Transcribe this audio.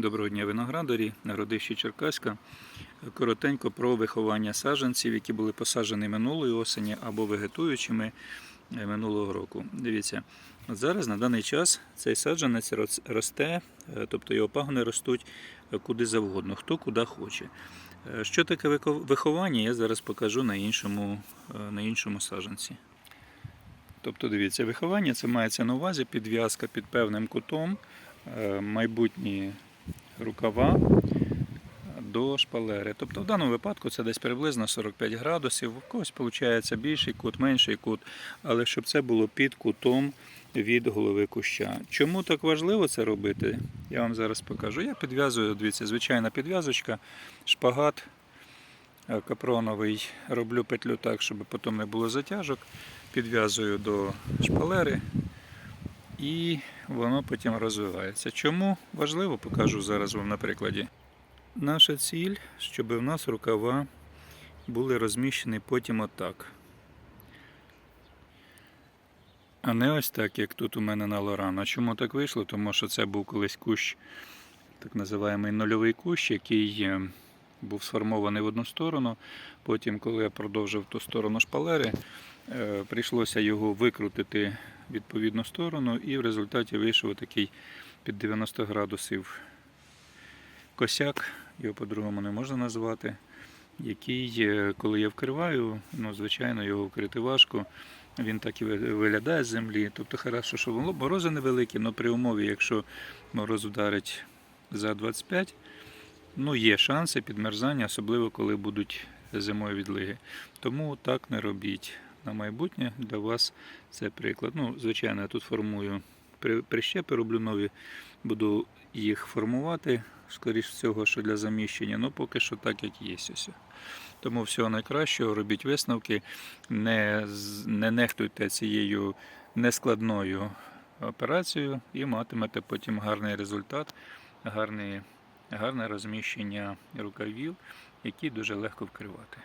Доброго дня виноградарі, Городище Черкаська. Коротенько про виховання саджанців, які були посаджені минулої осені або вегетуючими е, минулого року. Дивіться, зараз на даний час цей саджанець росте, е, тобто його пагони ростуть е, куди завгодно, хто куди хоче. Що таке виховання, я зараз покажу на іншому, на іншому саджанці. Тобто, дивіться, виховання це мається на увазі підв'язка під певним кутом, майбутні рукава до шпалери. Тобто в даному випадку це десь приблизно 45 градусів. У когось виходить більший кут, менший кут, але щоб це було під кутом від голови куща. Чому так важливо це робити? Я вам зараз покажу. Я підв'язую, дивіться, звичайна підв'язочка, шпагат е, капроновий. Роблю петлю так, щоб потім не було затяжок. Підв'язую до шпалери і воно потім розвивається. Чому важливо, покажу зараз вам на прикладі. Наша ціль, щоб в нас рукава були розміщені потім отак. А не ось так, як тут у мене на Лоран. А чому так вийшло? Тому що це був колись кущ, так називаємий нульовий кущ, який е, був сформований в одну сторону. Потім, коли я продовжив ту сторону шпалери, е, прийшлося його викрутити відповідну сторону, і в результаті вийшов такий під 90 градусів косяк, його по-другому не можна назвати, який, е, коли я вкриваю, ну, звичайно, його вкрити важко. Він так і виглядає з землі. Тобто, хорошо, що морози невеликі, але при умові, якщо мороз вдарить за 25, ну, є шанси підмерзання, особливо коли будуть зимою відлиги. Тому так не робіть. На майбутнє для вас це приклад. Ну, звичайно, я тут формую прищепи, роблю нові, буду їх формувати, скоріш всього, що для заміщення. Ну, поки що так, як є. Ось. Тому всього найкращого, робіть висновки, не, не нехтуйте цією нескладною операцією і матимете потім гарний результат, гарний, гарне розміщення рукавів, які дуже легко вкривати.